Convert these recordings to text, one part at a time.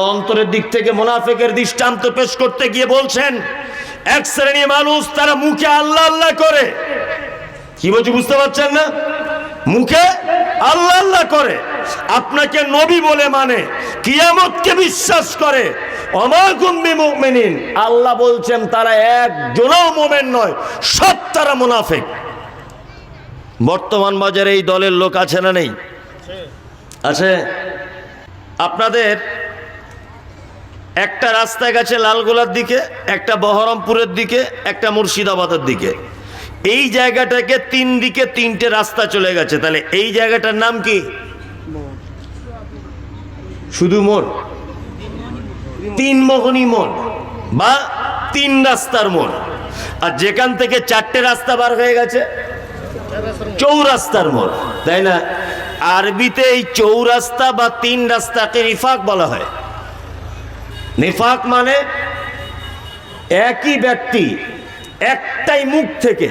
অন্তরের দিক থেকে মোনাফেকের দৃষ্টান্ত পেশ করতে গিয়ে বলছেন, এক শ্রেণি মানুষ তারা মুখে আল্লাহ আল্লাহ করে। কি বলছি, বুঝতে পারছেন না? মুখে আল্লাহ আল্লাহ করে। আপনাকে নবী বলে মানে কিয়ামতকে বিশ্বাস করে। আল্লাহ বলছেন, তারা একজনও মোমেন নয়, সব তারা মুনাফেক। বর্তমান বাজারে এই দলের লোক আছে না নেই? আছে। আপনাদের একটা রাস্তা গেছে লালগোলার দিকে, একটা বহরমপুরের দিকে, একটা মুর্শিদাবাদের দিকে। এই জায়গাটাকে তিন দিকে তিনটে রাস্তা চলে গেছে। তাহলে এই জায়গাটার নাম কি? শুধু মোড় তিন মোহনী মোড় বা তিন রাস্তার মোড় আর যেখান থেকে চারটে রাস্তা বার হয়ে গেছে, চৌরাস্তার মোড় তাই না? আরবিতে এই চৌরাস্তা বা তিন রাস্তাকে রিফাক বলা হয়। নিফাক মানে একই ব্যক্তি একটাই মুখ থেকে।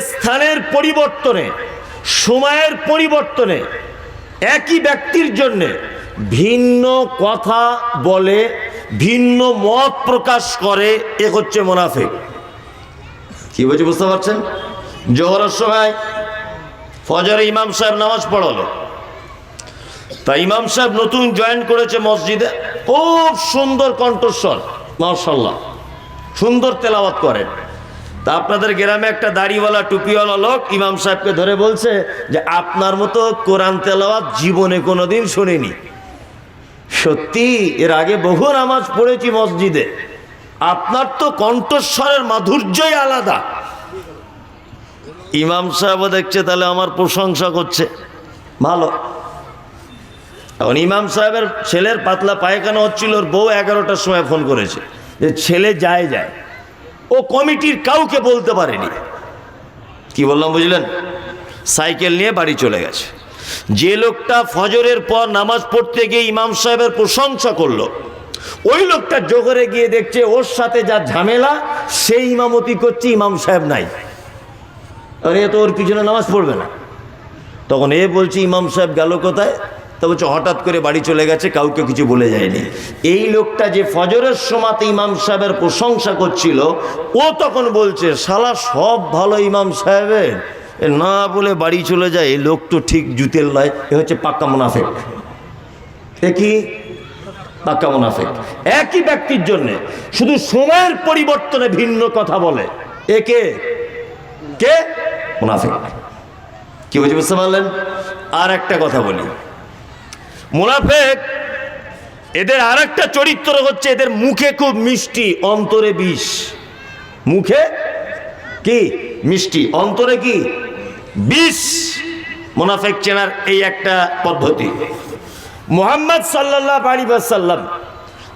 স্থানের পরিবর্তনে, সময়ের পরিবর্তনে একই ব্যক্তির জন্য ভিন্ন কথা বলে, ভিন্ন মত প্রকাশ করে, এ হচ্ছে মোনাফেক। কি বলছি বুঝতে পারছেন? জোহরের সময় ফজরে ইমাম সাহেব নামাজ পড়ালো। তা ইমাম সাহেব নতুন জয়েন করেছে মসজিদে। খুব সুন্দর কণ্ঠস্বর মার্শাল্লাহ সুন্দর তেলাওয়াত করেন। তা আপনাদের গ্রামে একটা দাড়িওয়ালা, টুপিওয়ালা লোক ইমাম সাহেবকে ধরে বলছে যে, আপনার মতো কোরআন তেলাওয়াত জীবনে কোনোদিন শুনিনি। সত্যি, এর আগে বহু নামাজ পড়েছি মসজিদে। আপনার তো কণ্ঠস্বরের মাধুর্যই আলাদা। ইমাম সাহেবও দেখছে, তাহলে আমার প্রশংসা করছে। ভালো। এখন ইমাম সাহেবের ছেলের পাতলা পায়খানা হচ্ছিল, ওর বউ এগারোটার সময় ফোন করেছে যে ছেলে যায় যায়। ও কমিটির কাউকে বলতে পারেনি। কি বললাম বুঝলেন? সাইকেল নিয়ে বাড়ি চলে গেছে। যে লোকটা ফজরের পর নামাজ পড়তে গিয়ে ইমাম সাহেবের প্রশংসা করল, ওই লোকটা জোহরে গিয়ে দেখছে ওর সাথে যা ঝামেলা, সেই ইমামতি করছে, ইমাম সাহেব নাই। আরে তো ওর পিছনে নামাজ পড়বে না। তখন এ বলছে, ইমাম সাহেব গেল কোথায়? তা বলছে, হঠাৎ করে বাড়ি চলে গেছে, কাউকে কিছু বলে যায়নি। এই লোকটা যে ফজরের সময়তে ইমাম সাহেবের প্রশংসা করছিল, ও তখন বলছে, শালা, সব ভালো ইমাম সাহেবের? না বলে বাড়ি চলে যায় এই লোক তো ঠিক জুতের নয়, এ হচ্ছে পাক্কা মুনাফেক। এ কি? পাক্কা মুনাফেক। একই ব্যক্তির জন্যে, শুধু সময়ের পরিবর্তনে ভিন্ন কথা বলে। একে কে? মুনাফেক। কি বুঝে বুঝতে পারলেন? আর একটা কথা বলি। মুনাফেক, এদের আর একটা চরিত্র হচ্ছে এদের মুখে খুব মিষ্টি, অন্তরে বিষ। মুখে কি? মিষ্টি। অন্তরে কি? বিষ। মুনাফেক চেনার এই একটা পদ্ধতি। মোহাম্মদ সাল্লাহ আলী সাল্লাম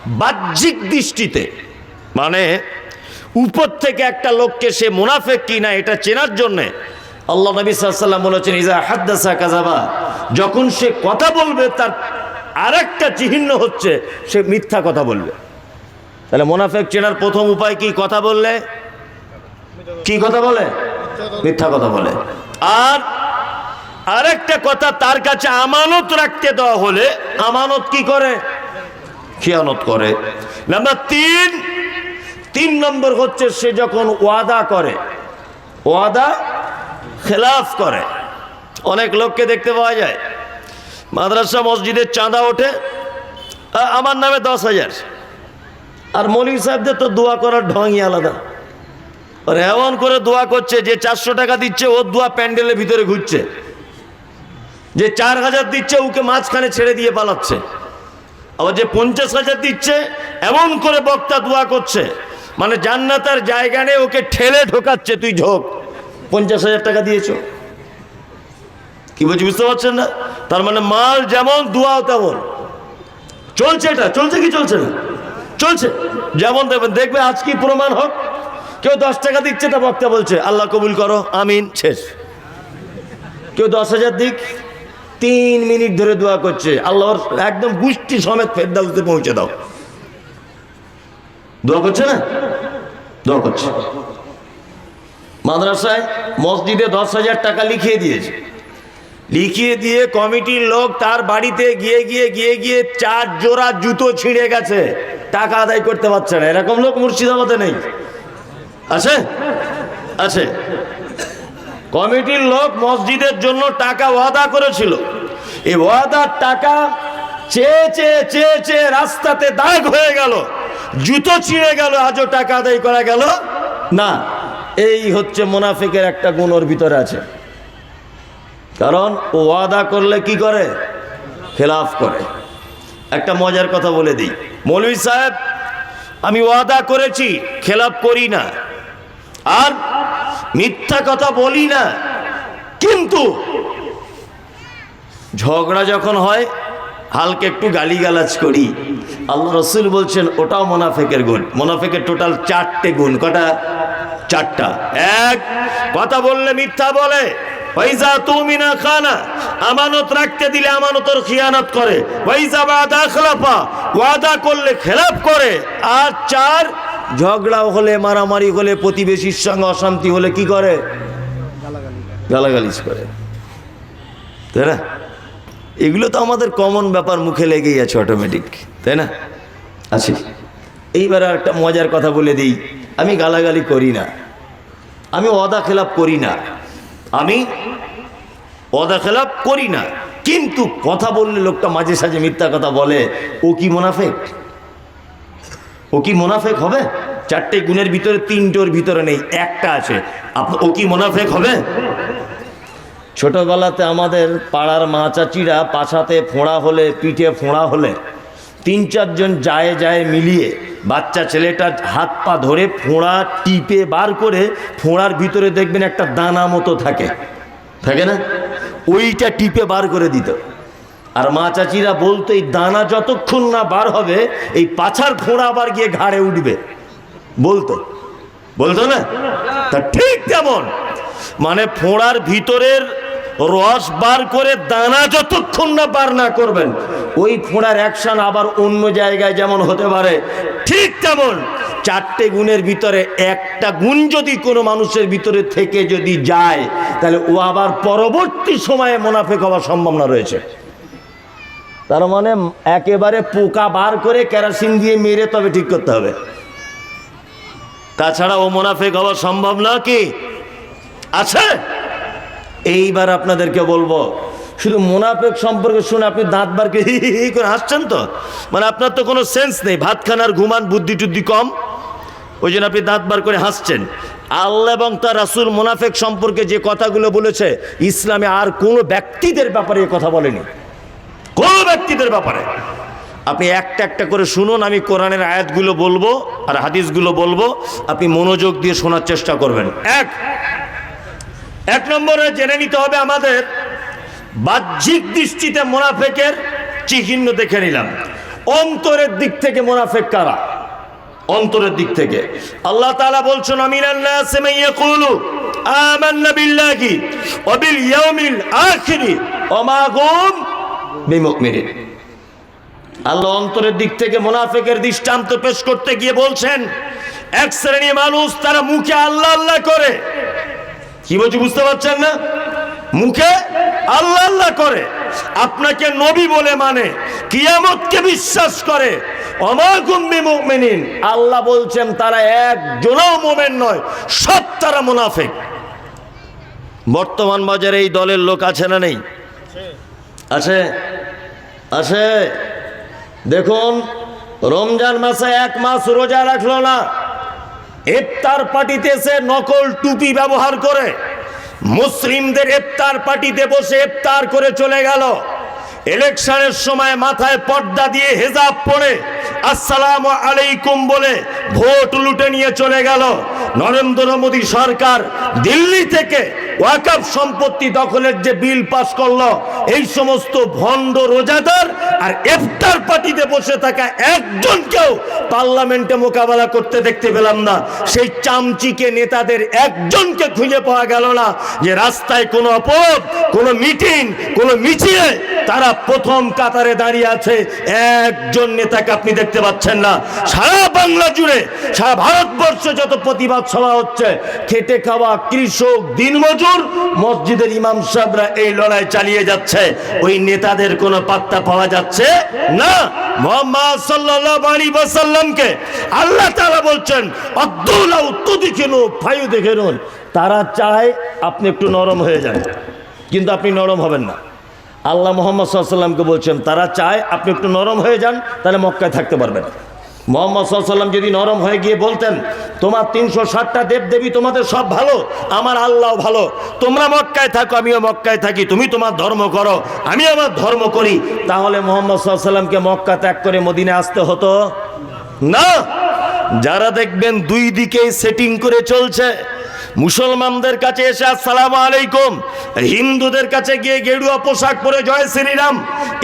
বাহ্যিক দৃষ্টিতে মানে উপর থেকে একটা লোককে সে মুনাফেক কি না এটা চেনার জন্যে আল্লাহ নবী সাল্লাম বলেছেন ইজা হাদ্দাসা কাজাবা যখন সে কথা বলবে, তার আর একটা চিহ্ন হচ্ছে, সে মিথ্যা কথা বলবে। তাহলে মোনাফেক চেনার প্রথম উপায় কি? কথা বললে? কি কথা বলে? মিথ্যা কথা বলে। আর আরেকটা কথা, তার কাছে আমানত রাখতে দেওয়া হলে আমানত কি করে? খেয়ানত করে। নাম্বার তিন তিন নম্বর হচ্ছে সে যখন ওয়াদা করে, ওয়াদা খেলাফ করে অনেক লোককে দেখতে পাওয়া যায়। মাদ্রাসা মসজিদের চাঁদা ওঠে আমার নামে দশ হাজার। আর মলিক সাহেবদের তো দোয়া করার ঢঙই আলাদা। আর এমন করে দোয়া করছে যে চারশো টাকা দিচ্ছে, ওর দোয়া প্যান্ডেলের ভিতরে ঘুরছে। যে চার হাজার দিচ্ছে, ওকে মাঝখানে ছেড়ে দিয়ে পালাচ্ছে। আবার যে পঞ্চাশ হাজার দিচ্ছে, এমন করে বক্তা দোয়া করছে। মানে জান্নাতার জায়গা নেই, ওকে ঠেলে ঢোকাচ্ছে, তুই ঝোঁক পঞ্চাশ হাজার টাকা দিয়েছ। কি বলছি বুঝতে পারছেন না? তার মানে মাল যেমন, দোয়াও তেমন। চলছে এটা, চলছে কি চলছে না? চলছে। যেমন দেবেন দেখবে আজ কি প্রমাণ হোক? কেউ দশ টাকা দিচ্ছে, তা বক্তা বলছে, আল্লাহ কবুল করো, আমিন, শেষ। কেউ দশ হাজার দিক, তিন মিনিট ধরে দোয়া করছে, আল্লাহর একদম গুষ্টি সমেত ফেরদাউসে পৌঁছে দাও। দোয়া করছে না? দোয়া করছে। মাদ্রাসায় মসজিদে দশ হাজার টাকা লিখিয়ে দিয়েছে। লিখিয়ে দিয়ে কমিটির লোক তার বাড়িতে গিয়ে গিয়ে গিয়ে গিয়ে চার জোড়া জুতো ছিঁড়ে গেছে। টাকা আদায় করতে পারছে না। এরকম লোক মুর্শিদাবাদে নেই। আছে? আছে। কমিটির লোক মসজিদের জন্য টাকা ওয়াদা করেছিল। এই ওয়াদার টাকা চেয়ে চেয়ে চেয়ে চেয়ে রাস্তাতে দাগ হয়ে গেল। জুতো ছিঁড়ে গেল। আজও টাকা আদায় করা গেল? না। এই হচ্ছে মোনাফিকের একটা গুণ ওর ভিতরে আছে। কারণ ও ওয়াদা করলে কি করে? খেলাফ করে। একটা মজার কথা বলে দিই। মৌলভী সাহেব, আমি ওয়াদা করেছি, খেলাফ করি না। আর মিথ্যা কথা বলি না। কিন্তু ঝগড়া যখন হয়, হালকা একটু গালিগালাজ করি। আল্লাহ রসুল বলছেন, ওটাও মোনাফেকের গুণ। মোনাফেকের টোটাল চারটে গুণ। কটা? চারটা। এক, কথা বললে মিথ্যা বলে। পয়সা তুমি না খানা, আমানত রাখতে দিলে আমানতর খিয়ানত করে। পয়সা বাদা খেলাফা, ওয়াদা করলে খেলাফ করে। আর চার, ঝগড়া হলে, মারামারি হলে, প্রতিবেশীর সঙ্গে অশান্তি হলে কি করে? গালাগালিজ করে। তাই না? এগুলো তো আমাদের কমন ব্যাপার, মুখে লেগেই আছে অটোমেটিক তাই না? আছে এইবার আর একটা মজার কথা বলে দিই। আমি গালাগালি করি না। আমি অদা খেলাপ করি না। আমি অদা খেলাপ করি না। কিন্তু কথা বললে লোকটা মাঝে সাঝে মিথ্যা কথা বলে। ও কি মোনাফেক? ও কি মোনাফেক হবে? চারটে গুণের ভিতরে তিনটোর ভিতরে নেই, একটা আছে। ও কি মোনাফেক হবে? ছোটবেলাতে আমাদের পাড়ার মা চাচিরা পাছাতে ফোঁড়া হলে, পিঠে ফোঁড়া হলে তিন চারজন যায় যায় মিলিয়ে বাচ্চা ছেলেটা হাত পা ধরে ফোঁড়া টিপে বার করে ফোঁড়ার ভিতরে দেখবেন একটা দানা মতো থাকে। থাকে না? ওইটা টিপে বার করে দিত। আর মা চাচিরা বলতো, এই দানা যতক্ষণ না বার হবে, এই পাছার ফোঁড়া আবার গিয়ে ঘাড়ে উঠবে। বলতো। বলতো না? তা ঠিক তেমন। মানে ফোঁড়ার ভিতরের রস বার করে দানা যতক্ষণ না বার না করবেন ওই ফোঁড়ার অ্যাকশন আবার অন্য জায়গায় যেমন হতে পারে। ঠিক তেমন চারটে গুণের ভিতরে একটা গুণ যদি কোনো মানুষের ভিতরে থেকে যদি যায়, তাহলে ও আবার পরবর্তী সময়ে মোনাফেক হওয়ার সম্ভাবনা রয়েছে। তার মানে একেবারে পোকা বার করে কেরাসিন দিয়ে মেরে তবে ঠিক করতে হবে। তাছাড়া ও মোনাফেক হওয়া সম্ভব না কি? আছে? এইবার আপনাদেরকে বলব শুধু মোনাফেক সম্পর্কে শুনে আপনি দাঁত বারকে হি হি করে হাসছেন তো? মানে আপনার তো কোনো সেন্স নেই। ভাত খান আর ঘুমান, বুদ্ধি টুদ্ধি কম। ওই জন্য আপনি দাঁত বার করে হাসছেন। আল্লাহ এবং তার রাসুল মোনাফেক সম্পর্কে যে কথাগুলো বলেছে, ইসলামে আর কোনো ব্যক্তিদের ব্যাপারে এ কথা বলেনি। কোনো ব্যক্তিদের ব্যাপারে। আপনি একটা একটা করে শুনুন, আমি কোরআনের আয়াতগুলো বলব আর হাদিসগুলো বলব। আপনি মনোযোগ দিয়ে শোনার চেষ্টা করবেন। এক। এক নম্বরে জেনে নিতে হবে আমাদের বাহ্যিক দৃষ্টিতে মোনাফেকের চিহ্ন দেখে নিলাম। অন্তরের দিক থেকে মোনাফেক কারা? অন্তরের দিক থেকে। আল্লাহ তালা বলছেন আল্লাহ অন্তরের দিক থেকে মোনাফেকের দৃষ্টান্ত পেশ করতে গিয়ে বলছেন, এক শ্রেণি মানুষ তারা মুখে আল্লাহ আল্লাহ করে। কি বলছি, বুঝতে পারছেন না? মুখে আল্লাহ আল্লাহ করে। আপনাকে নবী বলে মানে কিয়ামতকে বিশ্বাস করে। আল্লাহ বলছেন, তারা একজনও মোমেন নয়, সব তারা মুনাফিক। বর্তমান বাজারে এই দলের লোক আছে না নেই? আছে? আছে? দেখুন, রমজান মাসে এক মাস রোজা রাখল না। ইফতার পার্টিতে সে নকল টুপি ব্যবহার করে। মুসলিমদের ইফতার পার্টিতে বসে ইফতার করে চলে গেল। ইলেকশনের সময় মাথায় পর্দা দিয়ে হেজাব পরে আসসালাম আলাইকুম বলে ভোট লুটে নিয়ে চলে গেল। নরেন্দ্র মোদী সরকার দিল্লি থেকে ওয়াকাফ সম্পত্তি দখলের যে বিল পাস করল, এই সমস্ত ভণ্ড রোজাদার আর এফতার পার্টিতে বসে থাকা একজনকেও পার্লামেন্টে মোকাবেলা করতে দেখতে পেলাম না। সেই চামচিকে নেতাদের একজনকে খুঁজে পাওয়া গেল না যে রাস্তায় কোনো অপরাধ, কোনো মিটিং, কোনো মিছিলে তারা প্রথম কাতারে দাঁড়িয়ে আছে। একজন নেতাকে আপনি দেখতে পাচ্ছেন না। সারা বাংলা জুড়ে, সারা ভারতবর্ষে যত প্রতিবাদ সভা হচ্ছে, খেটে খাওয়া কৃষক, দিনমজুর, মসজিদের ইমাম সাহেবরা এই লড়াই চালিয়ে যাচ্ছে। ওই নেতাদের কোনো পাত্তা পাওয়া যাচ্ছে না। মোহাম্মদ সাল্লাল্লাহু আলাইহি ওয়াসাল্লামকে আল্লাহ তাআলা বলছেন, আব্দুল্লাহ তুদিখিনু ফায়ু দেখেনুন তারা চায় আপনি একটু নরম হয়ে যান। কিন্তু আপনি নরম হবেন না। আল্লাহ মোহাম্মদ সাল্লামকে বলছেন, তারা চায় আপনি একটু নরম হয়ে যান, তাহলে মক্কায় থাকতে পারবেন। মোহাম্মদ সাল্লাম যদি নরম হয়ে গিয়ে বলতেন, তোমার তিনশো ষাটটা দেব দেবী তোমাদের সব ভালো, আমার আল্লাহ ভালো, তোমরা মক্কায় থাকো, আমিও মক্কায় থাকি, তুমি তোমার ধর্ম করো, আমি আমার ধর্ম করি। তাহলে মোহাম্মদ সাল্লামকে মক্কা ত্যাগ করে মদিনে আসতে হতো? না! যারা দেখবেন দুই দিকে সেটিং করে চলছে মুসলমানদের কাছে এসে আসসালামু আলাইকুম। হিন্দুদের কাছে গিয়ে গেরুয়া পোশাক পরে জয় শ্রীরাম।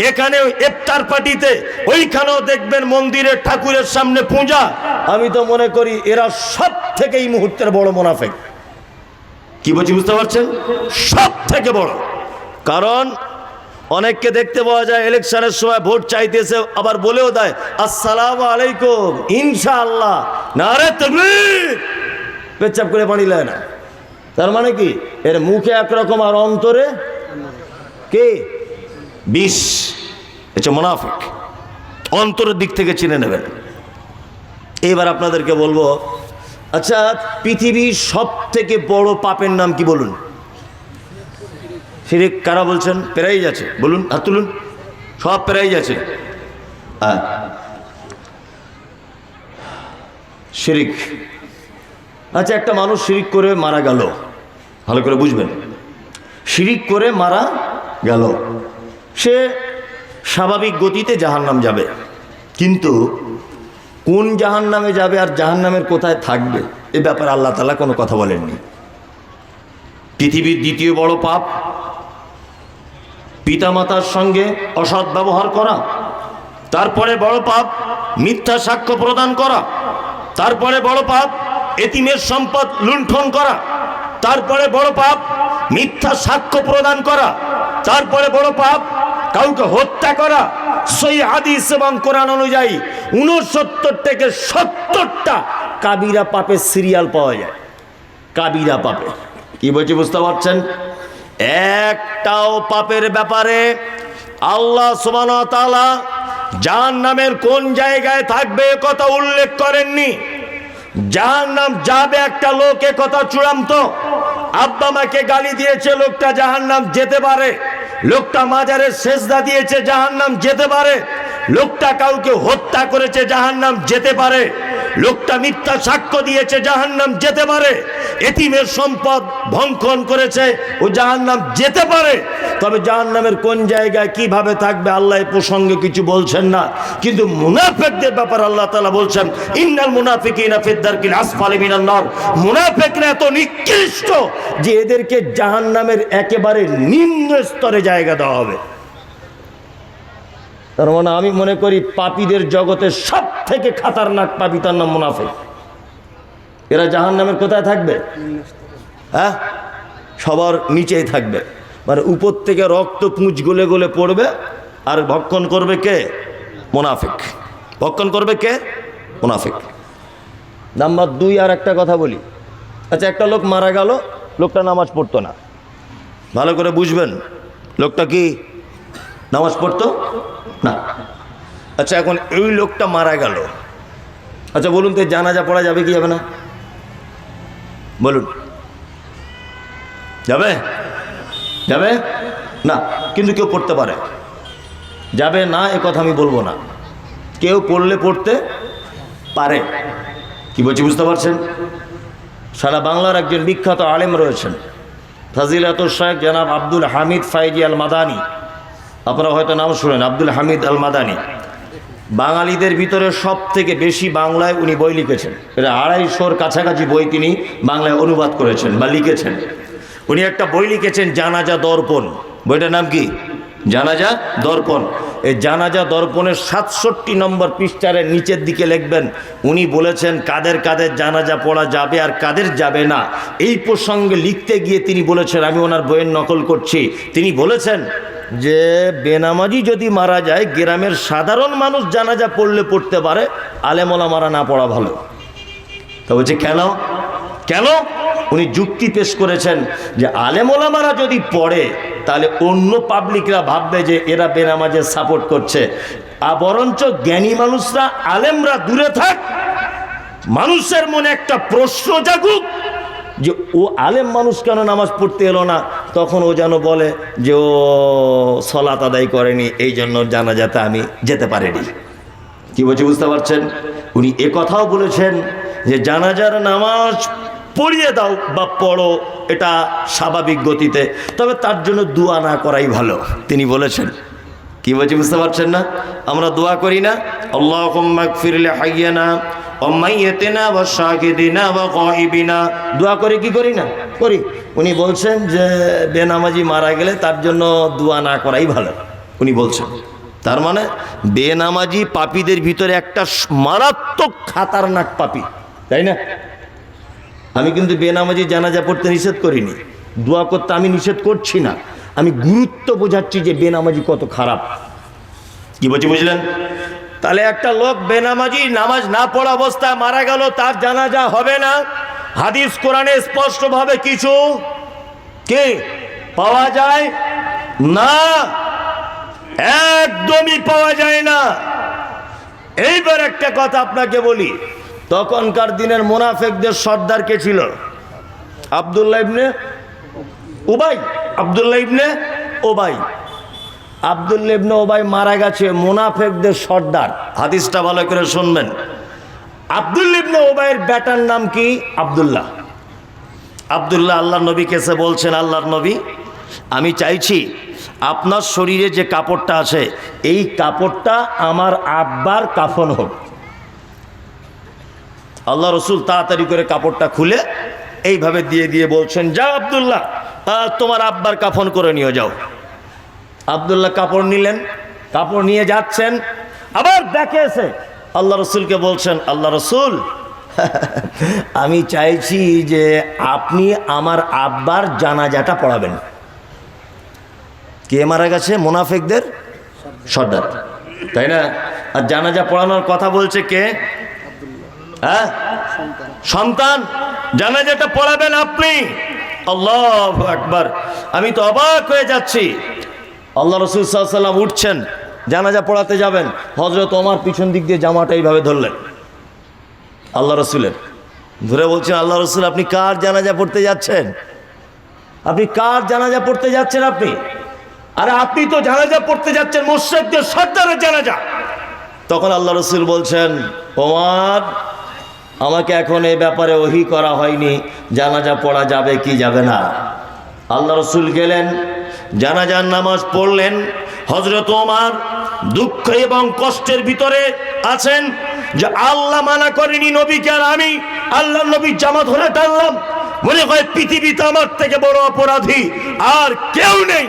এখানে ইফতার পার্টিতে, ওইখানেও দেখবেন মন্দিরের ঠাকুরের সামনে পূজা। আমি তো মনে করি এরা সব থেকে এই মুহূর্তের বড় মুনাফেক। কি বলছি বুঝতে পারছেন? সব থেকে বড়। কারণ অনেককে দেখতে পাওয়া যায়, ইলেকশনের সময় ভোট চাইতেছে, আবার বলেও দেয়, আসসালামু আলাইকুম, ইনশাআল্লাহ। নারে তকবীর পেচ্ছাপ করে পানি নেয় না। তার মানে কি? এর মুখে একরকম আর অন্তরে কে? বিষ। এটা মোনাফিক। অন্তরের দিক থেকে চিনে নেবেন। এবার আপনাদেরকে বলব আচ্ছা পৃথিবীর সব থেকে বড় পাপের নাম কি বলুন? শিরিক কারা বলছেন? প্রাইজ আছে। বলুন, হাত তুলুন। সব প্রাইজ আছে। শিরিক। আচ্ছা একটা মানুষ শিরিক করে মারা গেল। ভালো করে বুঝবেন। শিরিক করে মারা গেল। সে স্বাভাবিক গতিতে জাহান্নাম যাবে। কিন্তু কোন জাহান্নামে যাবে আর জাহান্নামের কোথায় থাকবে, এ ব্যাপারে আল্লাহ তালা কোনো কথা বলেননি। পৃথিবীর দ্বিতীয় বড় পাপ, পিতামাতার সঙ্গে অসৎ ব্যবহার করা, তারপরে বড় পাপ, মিথ্যা সাক্ষ্য প্রদান করা, তারপরে বড় পাপ এতিমের সম্পদ লুণ্ঠন করা, তারপরে বড় পাপ, মিথ্যা সাক্ষ্য প্রদান করা, তারপরে বড় পাপ, কাউকে হত্যা করা, সই হাদিস এবং কোরআন অনুযায়ী উনসত্তর থেকে সত্তরটা কাবিরা পাপের সিরিয়াল পাওয়া যায়। কাবিরা পাপে। কি বলছি বুঝতে পারছেন? একটাও পাপের ব্যাপারে আল্লাহ সুবান যার নামের কোন জায়গায় থাকবে কথা উল্লেখ করেননি। যার নাম যাবে একটা লোক কথা চূড়ান্ত। আব্বা মাকে গালি দিয়েছে, লোকটা যাহার নাম যেতে পারে। লোকটা মাজারে সেজদা দিয়েছে যাহার নাম যেতে পারে। লোকটা কাউকে হত্যা করেছে যাহার নাম যেতে পারে। লোকটা মিথ্যা সাক্ষ্য দিয়েছে যাহার নাম যেতে পারে। এতিমের সম্পদ ভঙ্কন করেছে, ও যাহার নাম যেতে পারে। তবে জাহার নামের কোন জায়গায় কীভাবে থাকবে আল্লাহ প্রসঙ্গে কিছু বলছেন না। কিন্তু মুনাফেকদের ব্যাপার আল্লাহ তালা বলছেন, ইন্নাল মুনাফিক ইনাফিদ্দারকিল আসফালে মিনান নর। মুনাফেকরা এত নিকৃষ্ট যে এদেরকে জাহান নামের একেবারে নিম্ন স্তরে জায়গা দেওয়া হবে। তার মানে আমি মনে করি পাপীদের জগতে সব থেকে খাতারনাক পাপি তার নাম মুনাফেক। এরা জাহান নামের কোথায় থাকবে? হ্যাঁ? সবার নিচেই থাকবে। মানে উপর থেকে রক্ত পুঁজ গলে গলে পড়বে, আর ভক্ষণ করবে কে? মোনাফিক। ভক্ষণ করবে কে? মোনাফিক। নাম্বার দুই আর একটা কথা বলি। আচ্ছা একটা লোক মারা গেল, লোকটা নামাজ পড়তো না। ভালো করে বুঝবেন, লোকটা কি নামাজ পড়তো? না। আচ্ছা এখন এই লোকটা মারা গেল। আচ্ছা বলুন তো জানাজা পড়া যাবে কি যাবে না? বলুন। যাবে? যাবে? না, কিন্তু কেউ পড়তে পারে। যাবে না, এ কথা আমি বলব না। কেউ পড়লে পড়তে পারে। কি বলছি, বুঝতে পারছেন? সারা বাংলার একজন বিখ্যাত আলেম রয়েছেন। ফাজিলাত শাহেক জনাব আব্দুল হামিদ ফাইজি আল মাদানি আপনারা হয়তো নাম শুনেন, আব্দুল হামিদ আল মাদানি বাঙালিদের ভিতরে সব থেকে বেশি বাংলায় উনি বই লিখেছেন। এটা আড়াইশোর কাছাকাছি বই তিনি বাংলায় অনুবাদ করেছেন বা লিখেছেন। উনি একটা বই লিখেছেন, জানাজা দর্পণ। বইটার নাম কি? জানাজা দর্পণ। এই জানাজা দর্পণের সাতষট্টি নম্বর পৃষ্ঠারের নিচের দিকে লিখবেন, উনি বলেছেন, কাদের কাদের জানাজা পড়া যাবে আর কাদের যাবে না? এই প্রসঙ্গে লিখতে গিয়ে তিনি বলেছেন, আমি ওনার বইয়ের নকল করছি। তিনি বলেছেন যে, বেনামাজি যদি মারা যায়, গ্রামের সাধারণ মানুষ জানাজা পড়লে পড়তে পারে আলেমলা মারা না পড়া ভালো। তো বলছে, কেন? কেন? উনি যুক্তি পেশ করেছেন যে আলেমোলামারা যদি পড়ে, তাহলে অন্য পাবলিকরা ভাববে যে এরা বেনামাজের সাপোর্ট করছে। আর বরঞ্চ জ্ঞানী মানুষরা, আলেমরা দূরে থাক। মানুষের মনে একটা প্রশ্ন জাগুক যে, ও আলেম মানুষ কেন নামাজ পড়তে এলো না? তখন ও যেন বলে যে, ও সলাত আদায় করেনি, এই জন্য জানাজাতে আমি যেতে পারিনি। কি বলছি বুঝতে পারছেন? উনি কথাও বলেছেন যে, জানাজার নামাজ পড়িয়ে দাও বা পড়ো, এটা স্বাভাবিক গতিতে। তবে তার জন্য দোয়া না করাই ভালো। তিনি বলেছেন, কি বলছি বুঝতে পারছেন না? আমরা দোয়া করি না আল্লাহ ফিরলে বা কহিবিনা দোয়া করে, কি করি না? করি। উনি বলছেন যে, বেনামাজি মারা গেলে তার জন্য দোয়া না করাই ভালো। উনি বলছেন, তার মানে বেনামাজি পাপীদের ভিতরে একটা মারাত্মক খাতারনাক পাপি, তাই না? আমি কিন্তু বেনামাজি জানাজা পড়তে নিষেধ করিনি। দোয়া করতে আমি নিষেধ করছি না। আমি গুরুত্ব বোঝাচ্ছি যে বেনামাজি কত খারাপ। কি বলছি, বুঝলেন? তাহলে একটা লোক বেনামাজি নামাজ না পড়া অবস্থায় মারা গেল, তার জানাজা হবে না। হাদিস কোরআনে স্পষ্টভাবে কিছু কে পাওয়া যায়? না। একদমই পাওয়া যায় না। এইবার একটা কথা আপনাকে বলি। তখনকার দিনের মোনাফেকদের সর্দার কে ছিল? আবদুল্লাহ ইবনে উবাই। আবদুল্লাহ ইবনে ওবাই আবদুল্লাহ ইবনে ওবাই মারা গেছে মোনাফেকদের সর্দার। হাদিসটা ভালো করে শুনবেন। আবদুল্লাহ ইবনে ওবাইয়ের ব্যাটার নাম কি? আবদুল্লাহ। আবদুল্লাহ আল্লাহ নবী কেসে বলছেন, আল্লাহর নবী, আমি চাইছি আপনার শরীরে যে কাপড়টা আছে, এই কাপড়টা আমার আব্বার কাফন হোক। আল্লাহ রসুল তাড়াতাড়ি করে কাপড়টা খুলে এইভাবে দিয়ে দিয়ে বলছেন যা আবদুল্লাহ তোমার আব্বার কাফন করে নিয়ে যাও। আবদুল্লাহ কাপড় নিলেন, কাপড় নিয়ে যাচ্ছেন, আবার দেখে এসে আল্লাহ রসুলকে বলছেন, আল্লাহ রসুল, আমি চাইছি যে আপনি আমার আব্বার জানাজাটা পড়াবেন। কে মারা গেছে? মোনাফেকদের সর্দার। তাই না? আর জানাজা পড়ানোর কথা বলছে কে? হ্যাঁ? সন্তান জানাজাটা পড়াবেন আপনি। আল্লাহ একবার আমি তো অবাক হয়ে যাচ্ছি। আল্লাহ রসুল সাল্লাম উঠছেন, জানাজা পড়াতে যাবেন। হজরত আমার পিছন দিক দিয়ে জামাটা এইভাবে ধরলেন। আল্লাহ রসুলের। ধরে বলছেন, আল্লাহ রসুল, আপনি কার জানাজা পড়তে যাচ্ছেন? আপনি কার জানাজা পড়তে যাচ্ছেন আপনি? আরে, আপনি তো জানাজা পড়তে যাচ্ছেন মোর্শেকদের সর্দারের জানাজা। তখন আল্লাহ রসুল বলছেন, ওমার আমাকে এখন এই ব্যাপারে ওহি করা হয়নি। জানাজা পড়া যাবে কি যাবে না। আল্লাহ রসুল গেলেন, জানাজার নামাজ পড়লেন। হজরত ওমার দুঃখ এবং কষ্টের ভিতরে আছেন যে আল্লাহ মানা করেনি নবীকে আর আমি। আল্লাহ নবীর জামা ধরে টানলাম মনে হয় পৃথিবীতে আমার থেকে বড় অপরাধী আর কেউ নেই।